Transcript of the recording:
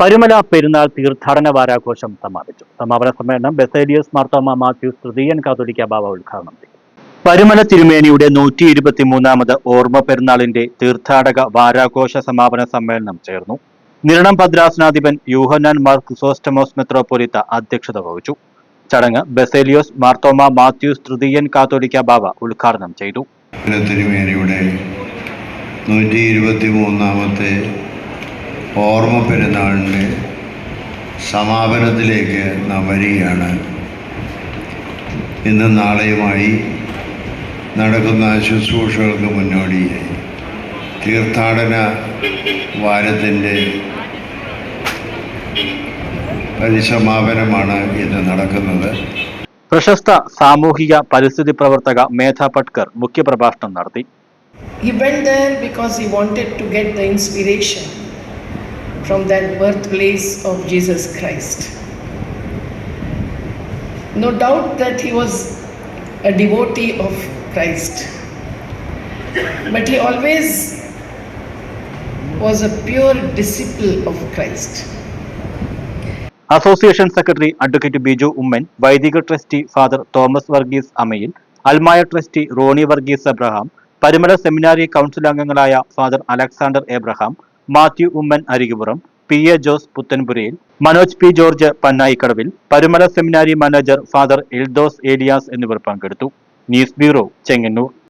പരുമല പെരുന്നാൾ തീർത്ഥാടന വാരാഘോഷം സമാപിച്ചു. സമാപന സമ്മേളനം ബെസേലിയസ് മാർത്തോമ മാത്യു തൃതീയൻ കാതോലിക്ക ബാബ ഉദ്ഘാടനം ചെയ്തു. പരുമല തിരുമേനിയുടെ നൂറ്റി ഇരുപത്തിമൂന്നാമത് ഓർമ്മ പെരുന്നാളിന്റെ തീർത്ഥാടക വാരാഘോഷ സമാപന സമ്മേളനം ചേർന്നു. നിരണം ഭദ്രാസനാധിപൻ യൂഹനാൻ മാർ ക്രിസോസ്റ്റമോസ് മെത്രോപൊലിത്ത അധ്യക്ഷത വഹിച്ചു. ചടങ്ങ് ബെസേലിയോസ് മാർത്തോമ മാത്യൂസ് തൃതീയൻ കാതോലിക്ക ബാബ ഉദ്ഘാടനം ചെയ്തു. തിരുമേനിയുടെ നൂറ്റി ഇരുപത്തി മൂന്നാമത്തെ ഓർമ്മ പെരുന്നാളിന്റെ സമാപനത്തിലേക്ക് നാം വരികയാണ്. ഇന്നും നാളെയുമായി നടക്കുന്ന ശുശ്രൂഷകൾക്ക് മുന്നോടിയായി തീർത്ഥാടന വാരത്തിന്റെ പരിസമാപനമാണ് ഇന്ന് നടക്കുന്നത്. പ്രശസ്ത സാമൂഹിക പരിസ്ഥിതി പ്രവർത്തക മേധ പട്കർ മുഖ്യപ്രഭാഷണം നടത്തി. He went there because he wanted to get the inspiration. from that birthplace of Jesus Christ. No doubt that he was a devotee of Christ, but he always was a pure disciple of Christ. Association secretary advocate Biju Oommen വൈദിക trustee father Thomas Varghese Amayil അൽമായ trustee Rony Varghese Abraham Parumala seminary council അംഗങ്ങളായ father Alexander Abraham Mathew Oommen Arikupuram P A Jose Puthenpurayil Manoj P George Pannayikkadavil Parumala seminary manager father Eldhose Elias എന്നിവർ പങ്കെടുത്തു. News bureau Chengannur.